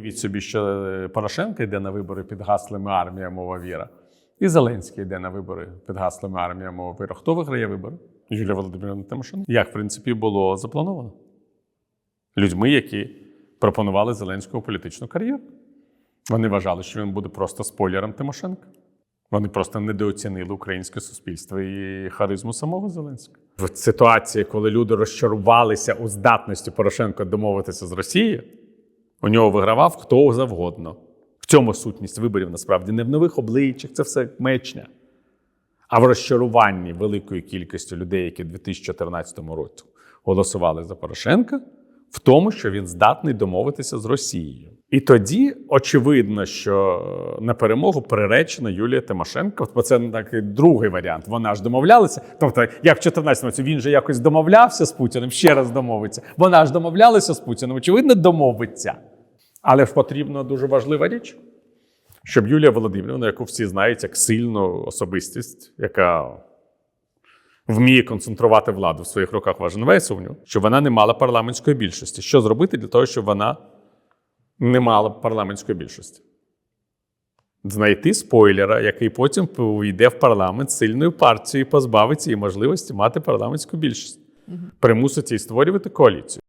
Від собі, що е, Порошенко йде на вибори під гаслами армія, мова віра. І Зеленський йде на вибори під гаслами армія, мова віра. Хто виграє вибори? Юлія Володимирівна Тимошенко. Як, в принципі, було заплановано? Людьми, які пропонували Зеленському політичну кар'єру. Вони вважали, що він буде просто спойлером Тимошенка. Вони просто недооцінили українське суспільство і харизму самого Зеленського. В ситуації, коли люди розчарувалися у здатності Порошенка домовитися з Росією, у нього вигравав хто завгодно. В цьому сутність виборів насправді не в нових обличчях, це все мечня. А в розчаруванні великої кількості людей, які в 2014 році голосували за Порошенка, в тому, що він здатний домовитися з Росією. І тоді очевидно, що на перемогу приречена Юлія Тимошенко. Бо це такий другий варіант. Вона ж домовлялася. Тобто, як в 2014 році він же якось домовлявся з Путіним, ще раз домовиться. Вона ж домовлялася з Путіним, очевидно, домовиться. Але ж потрібна дуже важлива річ, щоб Юлія Володимирівна, яку всі знають як сильну особистість, яка вміє концентрувати владу в своїх руках, вважає, немає сумніву, що вона не мала парламентської більшості. Що зробити для того, щоб вона не мала парламентської більшості? Знайти спойлера, який потім увійде в парламент сильною партією і позбавиться її можливості мати парламентську більшість. Примусить її створювати коаліцію.